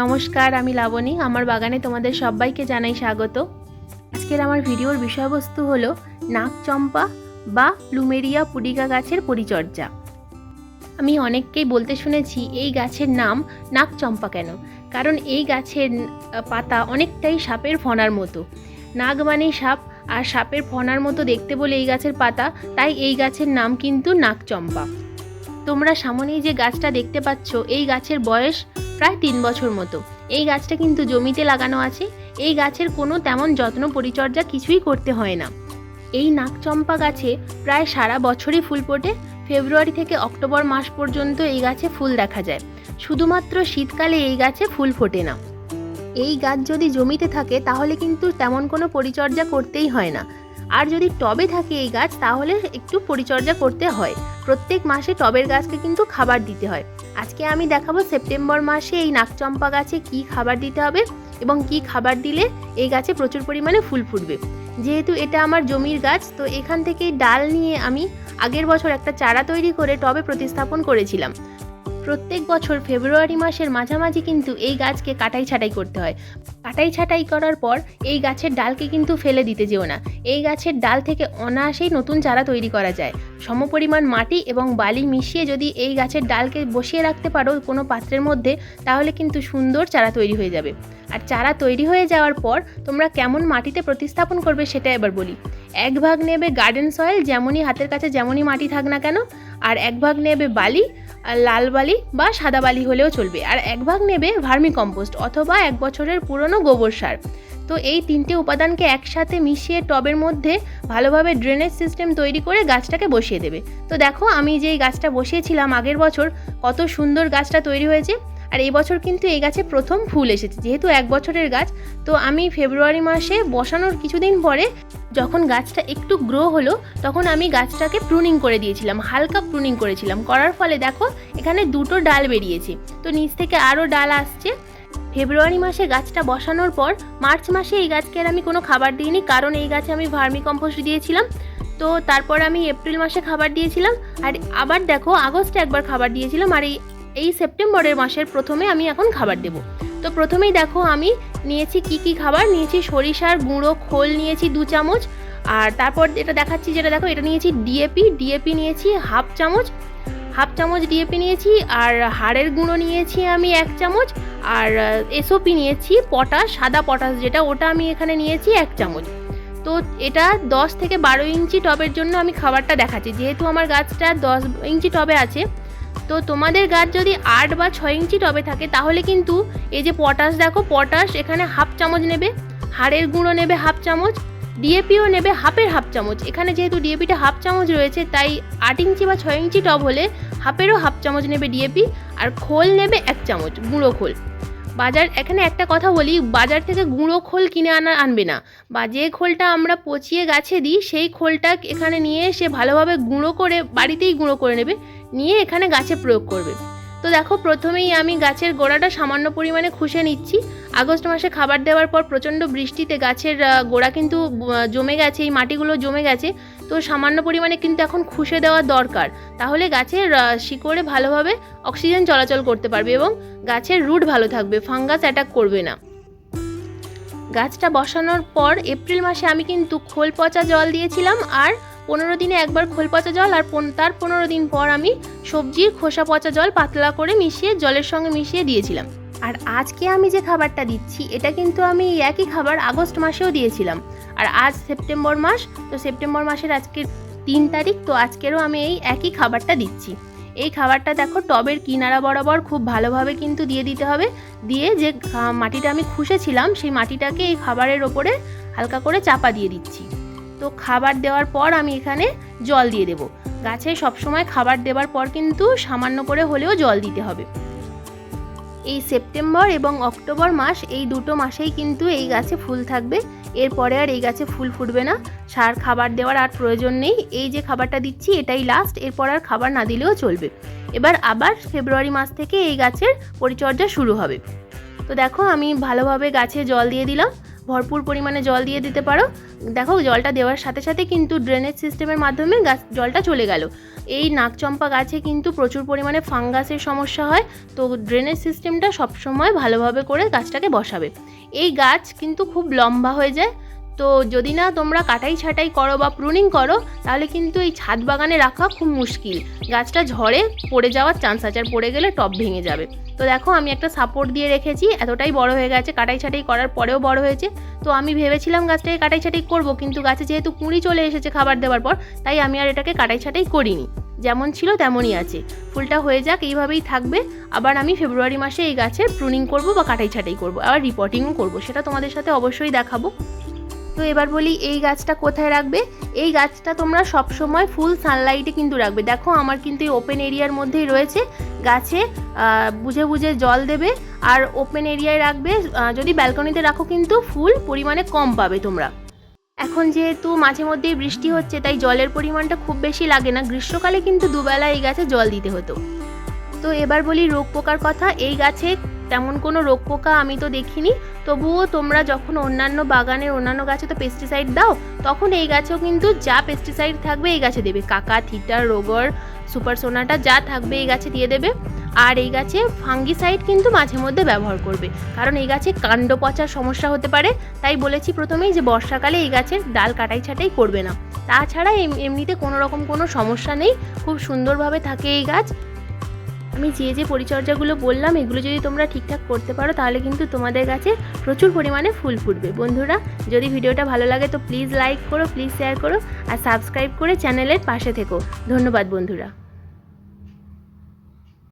নমস্কার, আমি লাবণী। আমার বাগানে তোমাদের সবাইকে জানাই স্বাগত। আজকের আমার ভিডিওর বিষয়বস্তু হলো নাকচম্পা বা প্লুমেরিয়া পুডিকা গাছের পরিচর্যা। আমি অনেককেই বলতে শুনেছি এই গাছের নাম নাকচম্পা কেন? কারণ এই গাছের পাতা অনেকটাই সাপের ফনার মতো। নাগ মানেই সাপ, আর সাপের ফনার মতো দেখতে বলে এই গাছের পাতা, তাই এই গাছের নাম কিন্তু নাকচম্পা তোমরা সামনেই যে গাছটা দেখতে পাচ্ছ, এই গাছের বয়স প্রায় তিন বছর মতো। এই গাছটা কিন্তু জমিতে লাগানো আছে। এই গাছের কোনো তেমন যত্ন পরিচর্যা কিছুই করতে হয় না। এই নাকচম্পা গাছে প্রায় সারা বছরই ফুল ফোটে। ফেব্রুয়ারি থেকে অক্টোবর মাস পর্যন্ত এই গাছে ফুল দেখা যায়। শুধুমাত্র শীতকালে এই গাছে ফুল ফোটে না। এই গাছ যদি জমিতে থাকে, তাহলে কিন্তু তেমন কোনো পরিচর্যা করতেই হয় না। আর যদি টবে থাকে এই গাছ, তাহলে একটু পরিচর্যা করতে হয়। প্রত্যেক মাসে টবের গাছকে কিন্তু খাবার দিতে হয়। আজকে আমি দেখাবো সেপ্টেম্বর মাসে এই নাকচম্পা গাছে কি খাবার দিতে হবে এবং কি খাবার দিলে এই গাছে প্রচুর পরিমাণে ফুল ফুটবে। যেহেতু এটা আমার জমির গাছ, তো এখান থেকেই ডাল নিয়ে আমি আগের বছর একটা চারা তৈরি করে টবে প্রতিস্থাপন করেছিলাম। প্রত্যেক বছর ফেব্রুয়ারি মাসের মাঝামাঝি কিন্তু এই গাছকে কাটাই ছাটাই করতে হয়। কাটাই ছাটাই করার পর এই গাছের ডালকে কিন্তু ফেলে দিতে যেও না। এই গাছের ডাল থেকে অনায়াসেই নতুন চারা তৈরি করা যায়। সমপরিমাণ মাটি এবং বালি মিশিয়ে যদি এই গাছের ডালকে বসিয়ে রাখতে পারো কোনো পাত্রের মধ্যে, তাহলে কিন্তু সুন্দর চারা তৈরি হয়ে যাবে। আর চারা তৈরি হয়ে যাওয়ার পর তোমরা কেমন মাটিতে প্রতিস্থাপন করবে সেটা এবার বলি। এক ভাগ নেবে গার্ডেন সয়েল, যেমনই হাতের কাছে যেমনই মাটি থাক না কেন, আর এক ভাগ নেবে বালি লাল বালি বা সাদা বালি হলেও চলবে। আর এক ভাগ নেবে ভার্মি কম্পোস্ট অথবা এক বছরের পুরনো গোবর সার। তো এই তিনটে উপাদানকে একসাথে মিশিয়ে টবের মধ্যে ভালোভাবে ড্রেনেজ সিস্টেম তৈরি করে গাছটাকে বসিয়ে দেবে। তো দেখো আমি যেই গাছটা বসিয়েছিলাম আগের বছর, কত সুন্দর গাছটা তৈরি হয়েছে। আর এই বছর কিন্তু এই গাছে প্রথম ফুল এসেছে, যেহেতু এক বছরের গাছ, তো আমি ফেব্রুয়ারি মাসে বসানোর কিছুদিন পরে যখন গাছটা একটু গ্রো হলো, তখন আমি গাছটাকে প্রুনিং করে দিয়েছিলাম, হালকা প্রুনিং করেছিলাম। করার ফলে দেখো, এখানে দুটো ডাল বেরিয়েছে। তো নিচ থেকে আরও ডাল আসছে। ফেব্রুয়ারি মাসে গাছটা বসানোর পর, মার্চ মাসে এই গাছকে আর আমি কোনো খাবার দিইনি, কারণ এই গাছে আমি ভার্মি কম্পোস্ট দিয়েছিলাম। তো তারপর আমি এপ্রিল মাসে খাবার দিয়েছিলাম, আর আবার দেখো, আগস্টে একবার খাবার দিয়েছিলাম, আর এই এই সেপ্টেম্বরের মাসের প্রথমে আমি এখন খাবার দেবো। তো প্রথমেই দেখো আমি নিয়েছি কি কি খাবার? নিয়েছি সরিষার গুঁড়ো, খোল নিয়েছি দু চামচ, আর তারপর এটা দেখাচ্ছি যেটা দেখো, এটা নিয়েছি ডিএপি। ডিএপি নিয়েছি হাফ চামচ হাফ চামচ ডিএপি নিয়েছি, আর হাড়ের গুঁড়ো নিয়েছি আমি এক চামচ, আর এসওপি নিয়েছি পটাশ, সাদা পটাশ যেটা, ওটা আমি এখানে নিয়েছি এক চামচ। তো এটা দশ থেকে বারো ইঞ্চি টবের জন্য আমি খাবারটা দেখাচ্ছি। যেহেতু আমার গাছটা দশ ইঞ্চি টবে আছে তো তোমাদের গাছ যদি আট বা ছয় ইঞ্চি টবে থাকে, তাহলে কিন্তু এই যে পটাশ দেখো, পটাশ এখানে হাফ চামচ নেবে, হাড়ের গুঁড়ো নেবে হাফ চামচ, ডিএপিও নেবে হাফের হাফ চামচ। এখানে যেহেতু ডিএপিটা হাফ চামচ রয়েছে, তাই আট ইঞ্চি বা ছয় ইঞ্চি টব হলে হাফেরও হাফ চামচ নেবে ডিএপি, আর খোল নেবে এক চামচ, গুঁড়ো খোল। বাজার, এখানে একটা কথা বলি, বাজার থেকে গুঁড়ো খোল কিনে আনা আনবে না। বা যে খোলটা আমরা পচিয়ে গাছে দিই, সেই খোলটা এখানে নিয়ে এসে ভালোভাবে গুঁড়ো করে, বাড়িতেই গুঁড়ো করে নেবে। নিয়ে এখানে গাছে প্রয়োগ করবে। তো দেখো, প্রথমেই আমি গাছের গোড়াটা সামান্য পরিমাণে খুশে নিচ্ছি। আগস্ট মাসে খাবার দেওয়ার পর প্রচণ্ড বৃষ্টিতে গাছের গোড়া কিন্তু জমে গেছে, এই মাটিগুলো জমে গেছে। তো সামান্য পরিমাণে কিন্তু এখন খুশে দেওয়া দরকার। তাহলে গাছের শিকড়ে ভালোভাবে অক্সিজেন চলাচল করতে পারবে এবং গাছের রুট ভালো থাকবে, ফাঙ্গাস অ্যাটাক করবে না। গাছটা বসানোর পর এপ্রিল মাসে আমি কিন্তু খোল পচা জল দিয়েছিলাম আর পনেরো দিনে একবার খোল পচা জল আর তার পনেরো দিন পর আমি সবজির খোসা পচা জল পাতলা করে মিশিয়ে জলের সঙ্গে মিশিয়ে দিয়েছিলাম। আর আজকে আমি যে খাবারটা দিচ্ছি, এটা কিন্তু আমি একই খাবার আগস্ট মাসেও দিয়েছিলাম। আর আজ সেপ্টেম্বর মাস, তো সেপ্টেম্বর মাসের আজকে তিন তারিখ, তো আজকেরও আমি এই একই খাবারটা দিচ্ছি। এই খাবারটা দেখো টবের কিনারা বরাবর খুব ভালোভাবে কিন্তু দিয়ে দিতে হবে। দিয়ে যে মাটিটা আমি খুশেছিলাম সেই মাটিটাকে এই খাবারের ওপরে হালকা করে চাপা দিয়ে দিচ্ছি। তো খাবার দেওয়ার পর আমি এখানে জল দিয়ে দেবো। গাছে সবসময় খাবার দেওয়ার পর কিন্তু সামান্য করে হলেও জল দিতে হবে। এই সেপ্টেম্বর এবং অক্টোবর মাস এই দুটো মাসেই কিন্তু এই গাছে ফুল থাকবে। এরপরে আর এই গাছে ফুল ফুটবে না। সার খাবার দেওয়ার আর প্রয়োজন নেই। এই যে খাবারটা দিচ্ছি, এটাই লাস্ট এরপর আর খাবার না দিলেও চলবে। এবার আবার ফেব্রুয়ারি মাস থেকে এই গাছের পরিচর্যা শুরু হবে। তো দেখো, আমি ভালোভাবে গাছে জল দিয়ে দিলাম। ভরপুর পরিমাণে জল দিয়ে দিতে পারো। দেখো, জলটা দেওয়ার সাথে সাথে কিন্তু ড্রেনেজ সিস্টেমের মাধ্যমে গাছ, জলটা চলে গেল। এই নাকচম্পা গাছে কিন্তু প্রচুর পরিমাণে ফাঙ্গাসের সমস্যা হয়, তো ড্রেনেজ সিস্টেমটা সবসময় ভালোভাবে করে গাছটাকে বসাবে। এই গাছ কিন্তু খুব লম্বা হয়ে যায় তো যদি না তোমরা কাটাই ছাটাই করো বা প্রুনিং করো, তাহলে কিন্তু এই ছাদ বাগানে রাখা খুব মুশকিল। গাছটা ঝড়ে পড়ে যাওয়ার চান্স আছে আর পড়ে গেলে টপ ভেঙে যাবে। তো দেখো আমি একটা সাপোর্ট দিয়ে রেখেছি, এতটাই বড় হয়ে গেছে, কাটাই ছাটাই করার পরেও বড় হয়েছে। তো আমি ভেবেছিলাম গাছটাকে কাটাই ছাটাই করব, কিন্তু গাছে যেহেতু কুঁড়ি চলে এসেছে খাবার দেওয়ার পর, তাই আমি আর এটাকে কাটাই ছাটাই করিনি। যেমন ছিল তেমনই আছে। ফুলটা হয়ে যাক, এইভাবেই থাকবে। আবার আমি ফেব্রুয়ারি মাসে এই গাছের প্রুনিং করব বা কাটাই ছাটাই করব, আবার রিপোর্টিংও করব, সেটা তোমাদের সাথে অবশ্যই দেখাবো। তো এবার বলি, এই গাছটা কোথায় রাখবে? এই গাছটা তোমরা সব সময় ফুল সানলাইটে কিন্তু রাখবে। দেখো, আমার কিন্তু এই ওপেন এরিয়ার মধ্যেই রয়েছে। গাছে বুঝে বুঝে জল দেবে। আর ওপেন এরিয়ায় রাখবে যদি ব্যালকনিতে রাখো কিন্তু ফুল পরিমাণে কম পাবে তোমরা। এখন যেহেতু মাঝে মধ্যেই বৃষ্টি হচ্ছে, তাই জলের পরিমাণটা খুব বেশি লাগে না। গ্রীষ্মকালে কিন্তু দুবেলা এই গাছে জল দিতে হতো। তো এবার বলি, রোগ পোকার কথা। এই গাছে তেমন কোনো রোগ পোকা আমি তো দেখিনি। তবুও তোমরা যখন অন্যান্য বাগানের অন্যান্য গাছে তো পেস্টিসাইড দাও, তখন এই গাছেও কিন্তু যা পেস্টিসাইড থাকবে এই গাছে দেবে। কাকা থিটার রোগর সুপার সোনাটা যা থাকবে এই গাছে দিয়ে দেবে। আর এই গাছে ফাঙ্গিসাইড কিন্তু মাঝে মধ্যে ব্যবহার করবে। কারণ এই গাছে কাণ্ড পচার সমস্যা হতে পারে। তাই বলেছি প্রথমেই যে বর্ষাকালে এই গাছের ডাল কাটাই ছাটাই করবে না। তাছাড়া এমনিতে কোনো রকম কোনো সমস্যা নেই। খুব সুন্দরভাবে থাকে এই গাছ। আমি যে যে পরিচর্যাগুলো বললাম, এগুলো যদি তোমরা ঠিকঠাক করতে পারো, তাহলে কিন্তু তোমাদের কাছে প্রচুর পরিমাণে ফুল ফুটবে। বন্ধুরা, যদি ভিডিওটা ভালো লাগে তো প্লিজ লাইক করো প্লিজ শেয়ার করো, আর সাবস্ক্রাইব করে চ্যানেলের পাশে থেকো। ধন্যবাদ বন্ধুরা।